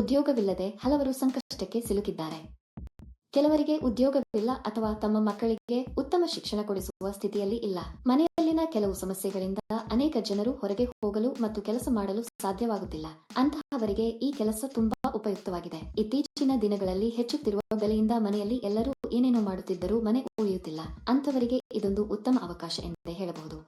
ಉದ್ಯೋಗವಿಲ್ಲದೆ ಹಲವರು ಸಂಕಷ್ಟಕ್ಕೆ ಸಿಲುಕಿದ್ದಾರೆ. ಕೆಲವರಿಗೆ ಉದ್ಯೋಗವಿಲ್ಲ ಅಥವಾ ತಮ್ಮ ಮಕ್ಕಳಿಗೆ ಉತ್ತಮ ಶಿಕ್ಷಣ ಕೊಡಿಸುವ ಸ್ಥಿತಿಯಲ್ಲಿ ಇಲ್ಲ. ಮನೆಯಲ್ಲಿನ ಕೆಲವು ಸಮಸ್ಯೆಗಳಿಂದ ಅನೇಕ ಜನರು ಹೊರಗೆ ಹೋಗಲು ಮತ್ತು ಕೆಲಸ ಮಾಡಲು ಸಾಧ್ಯವಾಗುತ್ತಿಲ್ಲ. ಅಂತಹವರಿಗೆ ಈ ಕೆಲಸ ತುಂಬಾ ಉಪಯುಕ್ತವಾಗಿದೆ. ಇತ್ತೀಚಿನ ದಿನಗಳಲ್ಲಿ ಹೆಚ್ಚುತ್ತಿರುವ ಬೆಲೆಯಿಂದ ಮನೆಯಲ್ಲಿ ಎಲ್ಲರೂ ಏನೇನೋ ಮಾಡುತ್ತಿದ್ದರೂ ಮನೆ ಉಳಿಯುತ್ತಿಲ್ಲ. ಅಂತವರಿಗೆ ಇದೊಂದು ಉತ್ತಮ ಅವಕಾಶ ಎಂದೇ ಹೇಳಬಹುದು.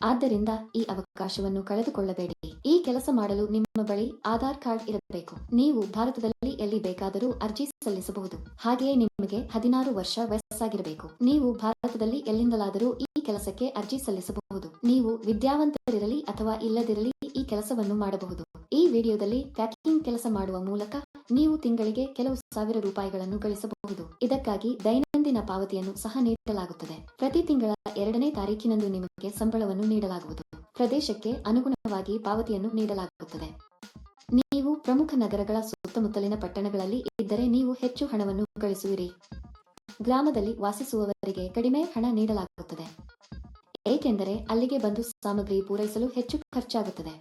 ಆದ್ದರಿಂದ ಈ ಅವಕಾಶವನ್ನು ಕಳೆದುಕೊಳ್ಳಬೇಡಿ. ಈ ಕೆಲಸ ಮಾಡಲು ನಿಮ್ಮ ಬಳಿ ಆಧಾರ್ ಕಾರ್ಡ್ ಇರಬೇಕು. ನೀವು ಭಾರತದಲ್ಲಿ ಎಲ್ಲಿ ಬೇಕಾದರೂ ಅರ್ಜಿ ಸಲ್ಲಿಸಬಹುದು. ಹಾಗೆಯೇ ನಿಮಗೆ ಹದಿನಾರು ವರ್ಷ ವಯಸ್ಸಾಗಿರಬೇಕು. ನೀವು ಭಾರತದಲ್ಲಿ ಎಲ್ಲಿಂದಲಾದರೂ ಈ ಕೆಲಸಕ್ಕೆ ಅರ್ಜಿ ಸಲ್ಲಿಸಬಹುದು. ನೀವು ವಿದ್ಯಾವಂತರಿರಲಿ ಅಥವಾ ಇಲ್ಲದಿರಲಿ ಈ ಕೆಲಸವನ್ನು ಮಾಡಬಹುದು. ಈ ವಿಡಿಯೋದಲ್ಲಿ ಪ್ಯಾಕಿಂಗ್ ಕೆಲಸ ಮಾಡುವ ಮೂಲಕ ನೀವು ತಿಂಗಳಿಗೆ ಕೆಲವು ಸಾವಿರ ರೂಪಾಯಿಗಳನ್ನು ಗಳಿಸಬಹುದು. ಇದಕ್ಕಾಗಿ ದೈನಂದಿನ ಪಾವತಿಯನ್ನು ಸಹ ನೀಡಲಾಗುತ್ತದೆ. ಪ್ರತಿ ತಿಂಗಳ ಎರಡನೇ ತಾರೀಖಿನಂದು ನಿಮಗೆ ಸಂಬಳವನ್ನು ನೀಡಲಾಗುವುದು. ಪ್ರದೇಶಕ್ಕೆ ಅನುಗುಣವಾಗಿ ಪಾವತಿಯನ್ನು ನೀಡಲಾಗುತ್ತದೆ. ನೀವು ಪ್ರಮುಖ ನಗರಗಳ ಸುತ್ತಮುತ್ತಲಿನ ಪಟ್ಟಣಗಳಲ್ಲಿ ಇದ್ದರೆ ನೀವು ಹೆಚ್ಚು ಹಣವನ್ನು ಗಳಿಸುವಿರಿ ಗ್ರಾಮದಲ್ಲಿ ವಾಸಿಸುವವರಿಗೆ ಕಡಿಮೆ ಹಣ ನೀಡಲಾಗುತ್ತದೆ. ಏಕೆಂದರೆ ಅಲ್ಲಿಗೆ ಬಂದು ಸಾಮಗ್ರಿ ಪೂರೈಸಲು ಹೆಚ್ಚು ಖರ್ಚಾಗುತ್ತದೆ.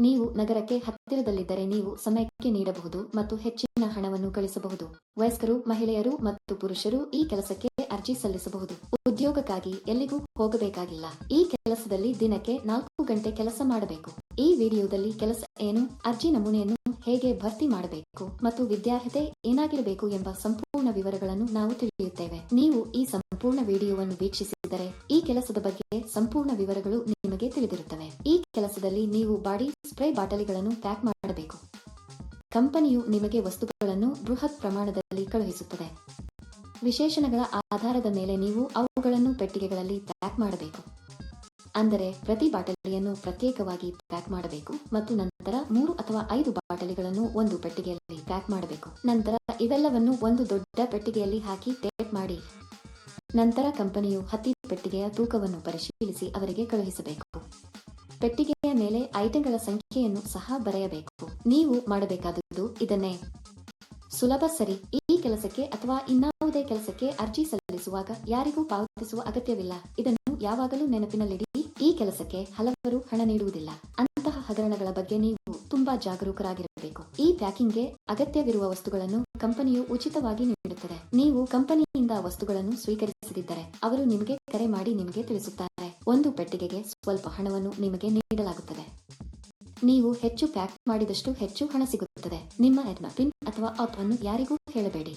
ನೀವು ನಗರಕ್ಕೆ ಹತ್ತಿರದಲ್ಲಿದ್ದರೆ ನೀವು ಸಮಯಕ್ಕೆ ನೀಡಬಹುದು ಮತ್ತು ಹೆಚ್ಚಿನ ಹಣವನ್ನು ಗಳಿಸಬಹುದು ವಯಸ್ಕರು, ಮಹಿಳೆಯರು ಮತ್ತು ಪುರುಷರು ಈ ಕೆಲಸಕ್ಕೆ ಅರ್ಜಿ ಸಲ್ಲಿಸಬಹುದು. ಉದ್ಯೋಗಕ್ಕಾಗಿ ಎಲ್ಲಿಗೂ ಹೋಗಬೇಕಾಗಿಲ್ಲ. ಈ ಕೆಲಸದಲ್ಲಿ ದಿನಕ್ಕೆ ನಾಲ್ಕು ಗಂಟೆ ಕೆಲಸ ಮಾಡಬೇಕು. ಈ ವಿಡಿಯೋದಲ್ಲಿ ಕೆಲಸ ಏನು, ಅರ್ಜಿ ನಮೂನೆಯನ್ನು ಹೇಗೆ ಭರ್ತಿ ಮಾಡಬೇಕು ಮತ್ತು ವಿದ್ಯಾರ್ಹತೆ ಏನಾಗಿರಬೇಕು ಎಂಬ ಸಂಪೂರ್ಣ ವಿವರಗಳನ್ನು ನಾವು ತಿಳಿಯುತ್ತೇವೆ. ನೀವು ಈ ಸಂಪೂರ್ಣ ವಿಡಿಯೋವನ್ನು ವೀಕ್ಷಿಸಿದರೆ ಈ ಕೆಲಸದ ಬಗ್ಗೆ ಸಂಪೂರ್ಣ ವಿವರಗಳು ನಿಮಗೆ ತಿಳಿದಿರುತ್ತವೆ. ಈ ಕೆಲಸದಲ್ಲಿ ನೀವು ಬಾಡಿ ಸ್ಪ್ರೇ ಬಾಟಲಿಗಳನ್ನು ಪ್ಯಾಕ್ ಮಾಡಬೇಕು. ಕಂಪನಿಯು ನಿಮಗೆ ವಸ್ತುಗಳನ್ನು ಬೃಹತ್ ಪ್ರಮಾಣದಲ್ಲಿ ಕಳುಹಿಸುತ್ತದೆ. ವಿಶೇಷಣಗಳ ಆಧಾರದ ಮೇಲೆ ನೀವು ಅವುಗಳನ್ನು ಪೆಟ್ಟಿಗೆಗಳಲ್ಲಿ ಪ್ಯಾಕ್ ಮಾಡಬೇಕು. ಅಂದರೆ ಪ್ರತಿ ಬಾಟಲಿಯನ್ನು ಪ್ರತ್ಯೇಕವಾಗಿ ಪ್ಯಾಕ್ ಮಾಡಬೇಕು ಮತ್ತು ನಂತರ ಮೂರು ಅಥವಾ ಐದು ಬಾಟಲಿಗಳನ್ನು ಒಂದು ಪೆಟ್ಟಿಗೆಯಲ್ಲಿ ಪ್ಯಾಕ್ ಮಾಡಬೇಕು. ನಂತರ ಇವೆಲ್ಲವನ್ನು ಒಂದು ದೊಡ್ಡ ಪೆಟ್ಟಿಗೆಯಲ್ಲಿ ಹಾಕಿ ಟೇಪ್ ಮಾಡಿ. ನಂತರ ಕಂಪನಿಯು ಹತ್ತಿ ಪೆಟ್ಟಿಗೆಯ ತೂಕವನ್ನು ಪರಿಶೀಲಿಸಿ ಅವರಿಗೆ ಕಳುಹಿಸಬೇಕು. ಪೆಟ್ಟಿಗೆಯ ಮೇಲೆ ಐಟಂಗಳ ಸಂಖ್ಯೆಯನ್ನು ಸಹ ಬರೆಯಬೇಕು. ನೀವು ಮಾಡಬೇಕಾದದ್ದು ಇದನ್ನೇ. ಸುಲಭ ಸರಿ. ಈ ಕೆಲಸಕ್ಕೆ ಅಥವಾ ಇನ್ನಾವುದೇ ಕೆಲಸಕ್ಕೆ ಅರ್ಜಿ ಸಲ್ಲಿಸುವಾಗ ಯಾರಿಗೂ ಪಾವತಿಸುವ ಅಗತ್ಯವಿಲ್ಲ. ಇದನ್ನು ಯಾವಾಗಲೂ ನೆನಪಿನಲ್ಲಿಡಿ, ಈ ಕೆಲಸಕ್ಕೆ ಹಲವರು ಹಣ ನೀಡುವುದಿಲ್ಲ. ಅಂತಹ ಹಗರಣಗಳ ಬಗ್ಗೆ ನೀವು ತುಂಬಾ ಜಾಗರೂಕರಾಗಿರಬೇಕು. ಈ ಪ್ಯಾಕಿಂಗ್ಗೆ ಅಗತ್ಯವಿರುವ ವಸ್ತುಗಳನ್ನು ಕಂಪನಿಯು ಉಚಿತವಾಗಿ ನೀಡುತ್ತದೆ. ನೀವು ಕಂಪನಿಯಿಂದ ವಸ್ತುಗಳನ್ನು ಸ್ವೀಕರಿಸದಿದ್ದರೆ ಅವರು ನಿಮಗೆ ಕರೆ ಮಾಡಿ ನಿಮಗೆ ತಿಳಿಸುತ್ತಾರೆ. ಒಂದು ಪೆಟ್ಟಿಗೆಗೆ ಸ್ವಲ್ಪ ಹಣವನ್ನು ನಿಮಗೆ ನೀಡಲಾಗುತ್ತದೆ. ನೀವು ಹೆಚ್ಚು ಪ್ಯಾಕ್ ಮಾಡಿದಷ್ಟು ಹೆಚ್ಚು ಹಣ ಸಿಗುತ್ತದೆ. ನಿಮ್ಮ ಪಿನ್ ಅಥವಾ ಅಪ್ ಅನ್ನು ಯಾರಿಗೂ ಹೇಳಬೇಡಿ.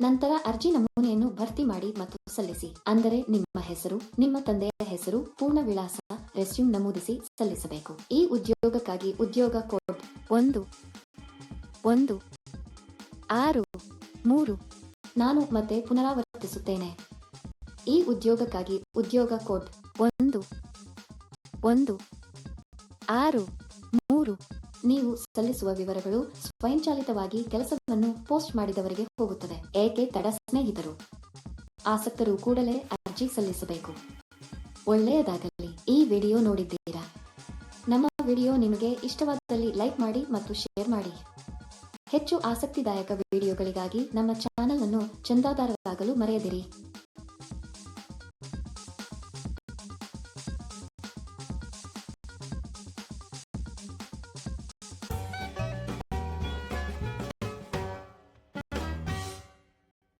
ನಂತರ ಅರ್ಜಿ ನಮೂನೆಯನ್ನು ಭರ್ತಿ ಮಾಡಿ ಮತ್ತು ಸಲ್ಲಿಸಿ. ಅಂದರೆ ನಿಮ್ಮ ಹೆಸರು, ನಿಮ್ಮ ತಂದೆಯ ಹೆಸರು, ಪೂರ್ಣ ವಿಳಾಸ, ರೆಸ್ಯೂಮ್ ನಮೂದಿಸಿ ಸಲ್ಲಿಸಬೇಕು. ಈ ಉದ್ಯೋಗಕ್ಕಾಗಿ ಉದ್ಯೋಗ ಕೋಡ್ ಒಂದು ಒಂದು, ಆರು, ಮೂರು ನಾನು ಮತ್ತೆ ಪುನರಾವರ್ತಿಸುತ್ತೇನೆ. ಈ ಉದ್ಯೋಗಕ್ಕಾಗಿ ಉದ್ಯೋಗ ಕೋಡ್ ಒಂದು ಒಂದು, ಆರು, ಮೂರು ನೀವು ಸಲ್ಲಿಸುವ ವಿವರಗಳು ಸ್ವಯಂಚಾಲಿತವಾಗಿ ಕೆಲಸವನ್ನು ಪೋಸ್ಟ್ ಮಾಡಿದವರಿಗೆ ಹೋಗುತ್ತದೆ. ಏಕೆ ತಡ ಸ್ನೇಹಿತರು? ಆಸಕ್ತರು ಕೂಡಲೇ ಅರ್ಜಿ ಸಲ್ಲಿಸಬೇಕು. ಒಳ್ಳೆಯದಾಗಲಿ. ಈ ವಿಡಿಯೋ ನೋಡಿದ್ದೀರಾ? ನಮ್ಮ ವಿಡಿಯೋ ನಿಮಗೆ ಇಷ್ಟವಾದಲ್ಲಿ ಲೈಕ್ ಮಾಡಿ ಮತ್ತು ಶೇರ್ ಮಾಡಿ. ಹೆಚ್ಚು ಆಸಕ್ತಿದಾಯಕ ವಿಡಿಯೋಗಳಿಗಾಗಿ ನಮ್ಮ ಚಾನಲ್ ಅನ್ನು ಚಂದಾದಾರರಾಗಲು ಮರೆಯದಿರಿ.